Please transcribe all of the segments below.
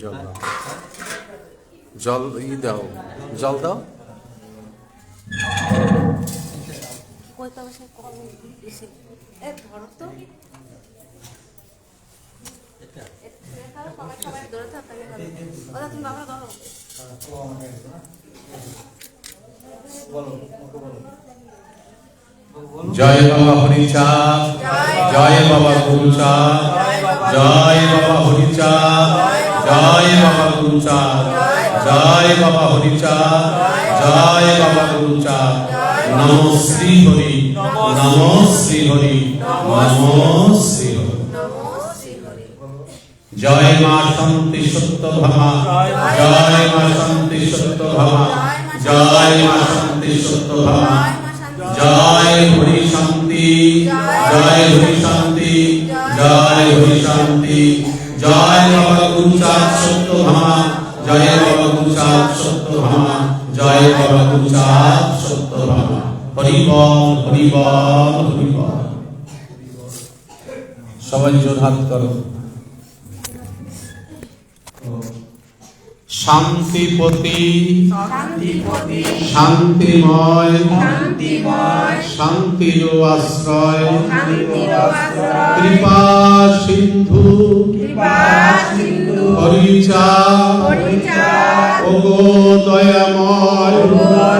জল দাও। জল ই দাও। জল দাও। জয় বাবা হরিচাঁদ জয় বাবা গুরুচাঁদ জয় বাবা হরিচাঁদ জয় বাবা গুরুচাঁদ জয় বাবা হরিচাঁদ জয় বাবা গুরুচাঁদ নম শ্রী হরি, নম শ্রী হরি, নম শ্রী হরি। জয় মা শান্তি সত্য ভামা, জয় মা শান্তি সত্য ভামা, জয় মা শান্তি সত্য ভামা। জয় হরি শান্তি, জয় হরি শান্তি, জয় হরি শান্তি। জয় বাবা গুরুচাঁদ সত্য ভামা জয় বাবা গুরুচাঁদ সত্য ভামা জয় বাবা গুরুচাঁদ সত্য ভামা হরিবল হরিবল হরিবল হরি বল। সবাই জোর হাত করো শান্তিপতি। শান্তিপতি। শান্তিময়। শান্তিময়। শান্তির আশ্রয়। কৃপা সিন্ধু। হরিচা। ওগো দয়াময়।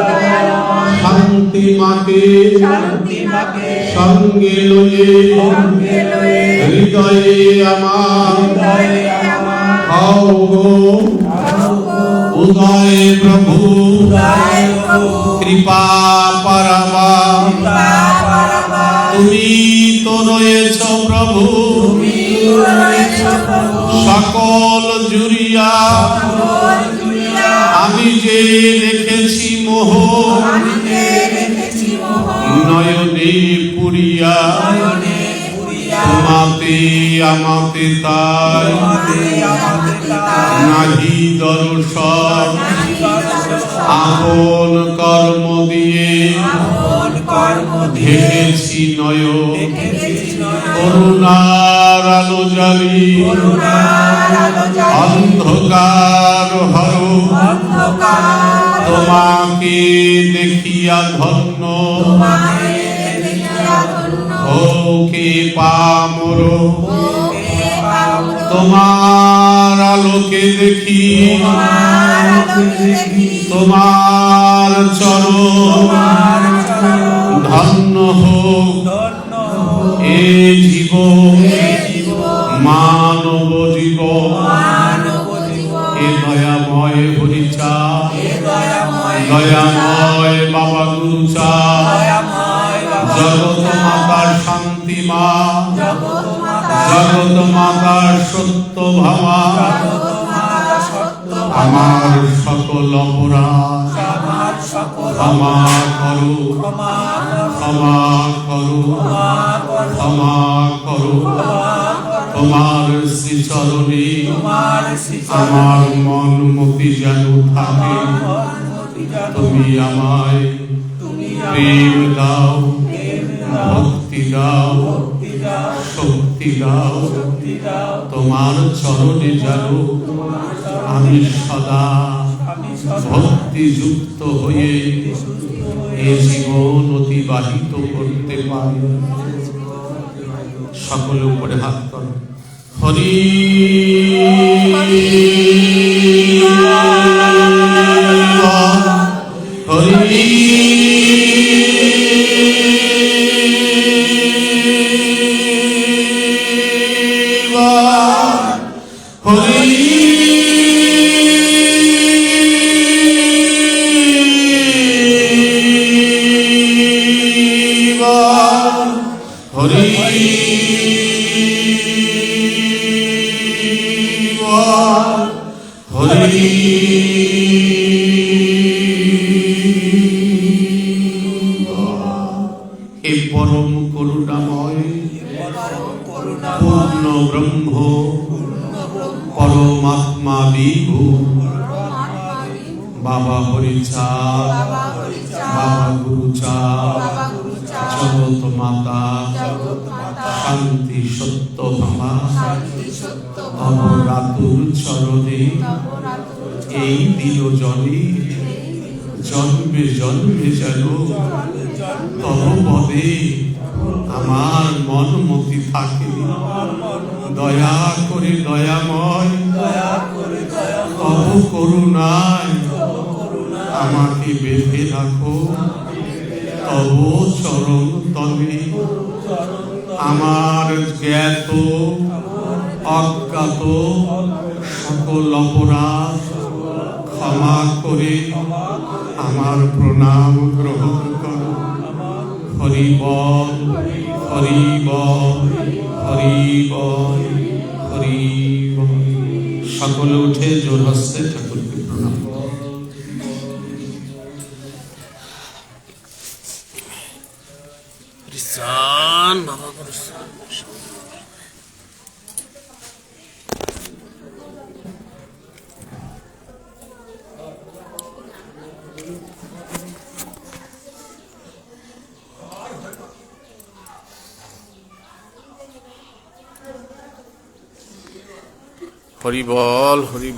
দয়াময়। শান্তি মাকে। সঙ্গে লয়ে। হৃদয়ে আমার। হও গো। উদয় প্রভু কৃপা পারাবা তুমি তো রয়েছ প্রভু সকল জুড়িয়া আমি যে রেখেছি মোহ। নয়নে পুরিয়া তোমাতে আমাতে তাই। নাহি দর্শন আপন কর্ম দিয়ে দিয়ে নয়। করুণার আলো জ্বালি। অন্ধকার হর তোমাকে দেখিয়া ধন্য। ওকে পামর। তোমার আলোকে দেখি। তোমার চরণ। ধন্য হোক এ জীব। মানব জীব। এ দয়াময় হরিচা। দয়াময় দয়াময় বাবা গুরুচা। বাবা মাতার শান্তি মা। জগৎ মাতার সত্য ভামা। আমার সকল ক্ষমা করো। ক্ষমা করো। ক্ষমা করো। তোমার শিশু আমার মন মতি যেন থাকে। তুমি আমায় প্রেম দাও। ভক্তি দাও শক্তি দাও তোমার চরণে যেন আমি সদা ভক্তি যুক্ত হয়ে এ জীবন অতিবাহিত করতে পারি সকলে উপরে হাত করো হরি হরি। হরি। হে পরম করুণাময়, পূর্ণ ব্রহ্ম, পরমাত্মা বিভু, বাবা হরিচাঁদ, বাবা গুরুচাঁদ জগৎ মাতা শান্তি সত্য অবরাতুর চরণে এই দিন জলে জন্মে জন্মে যেন তব পদে আমার মন মতি থাকে। দয়া করে দয়াময় তব করুণায় আমাকে বেঁধে রাখো। তব চরণ তলে আমার জ্ঞাত, অজ্ঞাত সকল অপরাধ ক্ষমা করে আমার প্রণাম গ্রহণ করো। হরিবল হরিবল হরিবল হরিবল সকলে উঠে জোর হস্তে ঠাকুরকে প্রণাম করো। রিসান বাবা রিসান হরি বল হরি